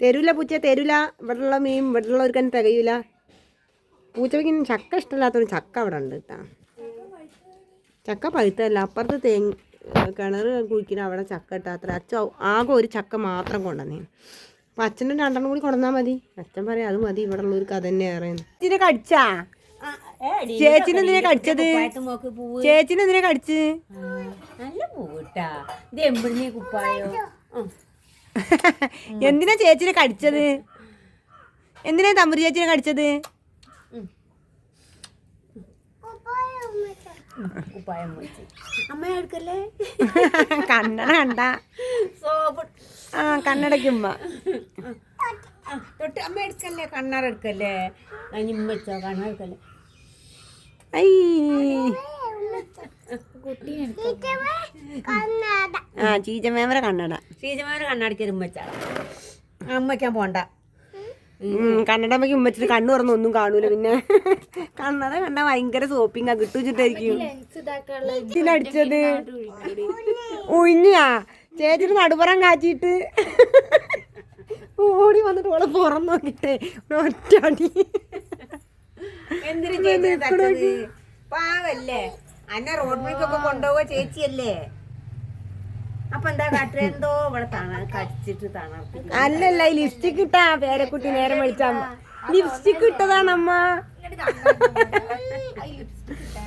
തരൂല പൂച്ച തരൂല ഇവിടെയുള്ള മീൻ ഇവിടെയുള്ളവർക്കും തികയൂല. പൂച്ചയ്ക്ക് ചക്ക ഇഷ്ടമില്ലാത്തതുകൊണ്ട് ചക്ക അവിടെ ഉണ്ട് കേട്ടാ ചക്ക പഴുത്തല്ല അപ്പുറത്ത് തേങ്ങ കിണർ കുഴിക്കുന്ന അവിടെ ചക്ക ഇട്ടാത്ര അച്ഛൻ ആകെ ഒരു ചക്ക മാത്രം കൊണ്ടുവന്നേ. അപ്പം അച്ഛന്റെ രണ്ടെണ്ണം കൂടി കൊണ്ടുവന്നാൽ മതി. അച്ഛൻ പറയാം അത് മതി ഇവിടെ ഉള്ളവർക്ക് അത് തന്നെ അറിയുന്നു ഇതിനെ കടിച്ചാ? ചേച്ചിനെ എന്തിനാ കടിച്ചത്? ചേച്ചിനെ എന്തിനാ കടിച്ച്? നല്ല പൂട്ടാ ഇത് എമ്പിളിനെ കുപ്പായോ. എന്തിനാ ചേച്ചിനെ കടിച്ചത്? എന്തിനാ തമ്പുരി ചേച്ചിനെ കടിച്ചത്? കണ്ണട കണ്ട ആ കണ്ണടയ്ക്കുമ്പ തൊട്ട് അമ്മ എടുക്കല്ലേ? എടുക്കല്ലേ? എടുക്കല്ലേ? ഐ. ആ ചീച്ചമേമര കണ്ണട. ചീജമേമര കണ്ണടക്ക് ഉമ്മച്ചാ അമ്മയ്ക്കാൻ പോണ്ട. ഉം, കണ്ണട അമ്മയ്ക്ക് ഉമ്മച്ചിട്ട് കണ്ണു തുറന്ന് ഒന്നും കാണൂല പിന്നെ. കണ്ണട കണ്ട ഭയങ്കര സോപ്പിങ്ങാ കിട്ടുവെച്ചിട്ടായിരിക്കും. അടിച്ചത് ഒഴിഞ്ഞാ ചേച്ചിട്ട് നടുപുറം കാച്ചിട്ട്. ഓടി വന്നിട്ട് ഓളെ പുറം നോക്കിട്ടെ. ഒറ്റടി എന്തിനു പാവല്ലേ? അന്നെ റോഡ് മേക്കൊക്കെ കൊണ്ടുപോവുക ചേച്ചിയല്ലേ? അപ്പൊ എന്താ കാട്ടുക എന്തോ ഇവിടെ തണ കടിച്ചിട്ട് തണർത്തി അല്ലല്ല ഈ ലിപ്സ്റ്റിക് ഇട്ടാ പേരക്കുട്ടി നേരം വിളിച്ചാ ലിപ്സ്റ്റിക് ഇട്ടതാണമ്മ.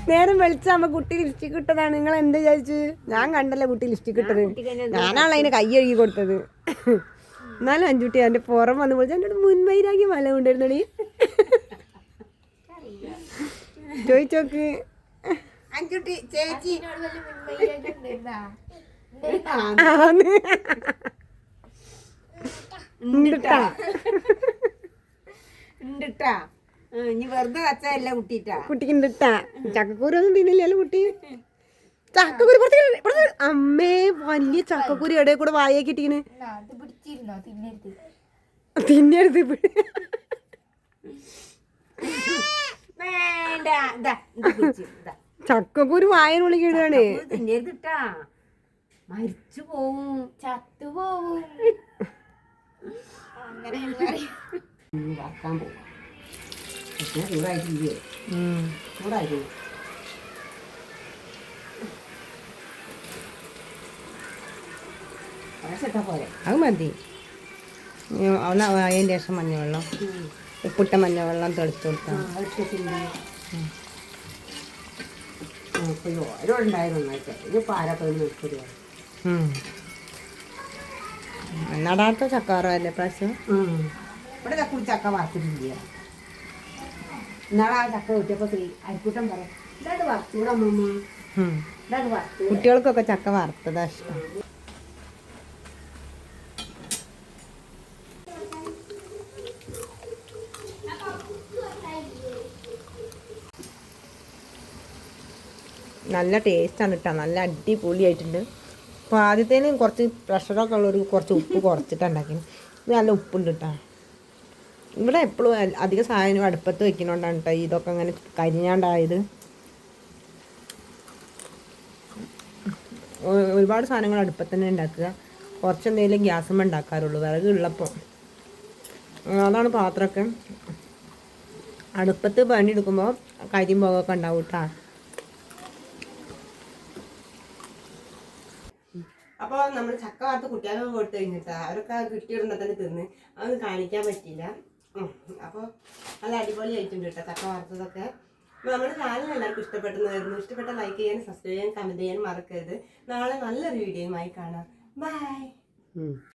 നേരം വെളിച്ചാമ്മ കുട്ടി ലിപ്സ്റ്റിക് ഇട്ടതാണ്. നിങ്ങൾ എന്ത് വിചാരിച്ചു? ഞാൻ കണ്ടല്ലേ കുട്ടി ലിപ്സ്റ്റിക് ഇട്ടത്. ഞാനാണ് അതിന് കൈ കഴുകി കൊടുത്തത്. എന്നാലും അഞ്ചുട്ടി എന്റെ പുറം വന്ന് വിളിച്ചു എന്റെ മുൻവൈരാഗ്യ മല കൊണ്ടിരുന്നടി ചോദിച്ചോക്ക്. അഞ്ചുട്ടി ചേച്ചി. ആന്ന്. ഉണ്ടിട്ടാ ഉണ്ടിട്ടാ ആ, ഇനി വെറുതെ കുട്ടിട്ടാ. കുട്ടിക്ക് ഉണ്ടിട്ടാ ചക്കക്കൂരി ഒന്നും തിന്നില്ലല്ലോ കുട്ടി. ചക്കക്കുരി അമ്മേ വലിയ ചക്കക്കുരി എവിടെ കൂടെ വായേക്ക് ഇട്ടിന് തിന്നരുത്. ചക്കക്കുരി വായനുള്ളിൽ ഇടുകയാണ് തിന്നരുത് തിന്നരുതിട്ടാ മരിച്ചു പോവും ചത്തു പോവും. ഇനി വറക്കാൻ പോവും. പക്ഷേ ചൂടായിട്ടില്ലേ? ചൂടായി കുറച്ചിട്ടാ പോരെ. അത് മതി. അതിന് അതിന്റെ ശേഷം മഞ്ഞവെള്ളം ഉപ്പിട്ട മഞ്ഞവെള്ളം തെളിച്ചു കൊടുക്കാം ഓരോ ഉണ്ടായി നന്നായിട്ട്. ഇത് പാരൊക്കെ നിർത്തില്ല നടാത്ത ചക്കാറല്ലേ പ്രാവശ്യം? ഇവിടെ ചക്കൂടി ചക്ക വറുത്തിട്ടില്ല. എന്നാടാ ചക്ക കിട്ടിയപ്പോ അരിക്കൂട്ടം പറയാം ഇതാണ്ട് വറുത്തൂടാ അമ്മമ്മ. വറുത്തു കുട്ടികൾക്കൊക്കെ ചക്ക വറുത്തതാ ഇഷ്ടം. നല്ല ടേസ്റ്റാണ് കേട്ടോ നല്ല അടിപൊളിയായിട്ടുണ്ട്. അപ്പോൾ ആദ്യത്തേന് കുറച്ച് പ്രഷറൊക്കെ ഉള്ളൊരു കുറച്ച് ഉപ്പ് കുറച്ചിട്ടുണ്ടാക്കിന്. നല്ല ഉപ്പുണ്ട് കേട്ടോ ഇവിടെ എപ്പോഴും അധിക സാധനം അടുപ്പത്ത് വെക്കുന്നതുകൊണ്ടാണ് കേട്ടോ ഇതൊക്കെ അങ്ങനെ കരിഞ്ഞാണ്ടായത്. ഒരുപാട് സാധനങ്ങൾ അടുപ്പത്ത് തന്നെ ഉണ്ടാക്കുക കുറച്ച് എന്തെങ്കിലും ഗ്യാസുമ്മ ഉണ്ടാക്കാറുള്ളൂ വിറക് ഉള്ളപ്പോൾ അതാണ് പാത്രമൊക്കെ. അടുപ്പത്ത് പണിയെടുക്കുമ്പോൾ കരിയും പുകയൊക്കെ ഉണ്ടാവും കേട്ടോ അപ്പോൾ നമ്മൾ ചക്ക വാർത്ത് കുട്ടികൾക്ക് കൊടുത്തു കഴിഞ്ഞിട്ടാ അവരൊക്കെ കിട്ടിയിടുന്ന തന്നെ തിന്ന്. അതൊന്നും കാണിക്കാൻ പറ്റിയില്ല. അപ്പോൾ നല്ല അടിപൊളി അടിപൊളിയായിട്ടുണ്ട് കേട്ടോ ചക്ക വാർത്തതൊക്കെ അപ്പോൾ നമ്മുടെ ചാനൽ എല്ലാവർക്കും ഇഷ്ടപ്പെട്ടെന്നായിരുന്നു ഇഷ്ടപ്പെട്ട ലൈക്ക് ചെയ്യാനും സബ്സ്ക്രൈബ് ചെയ്യാനും കമന്റ് ചെയ്യാനും മറക്കരുത്. നാളെ നല്ലൊരു വീഡിയോയുമായി കാണാം. ബൈ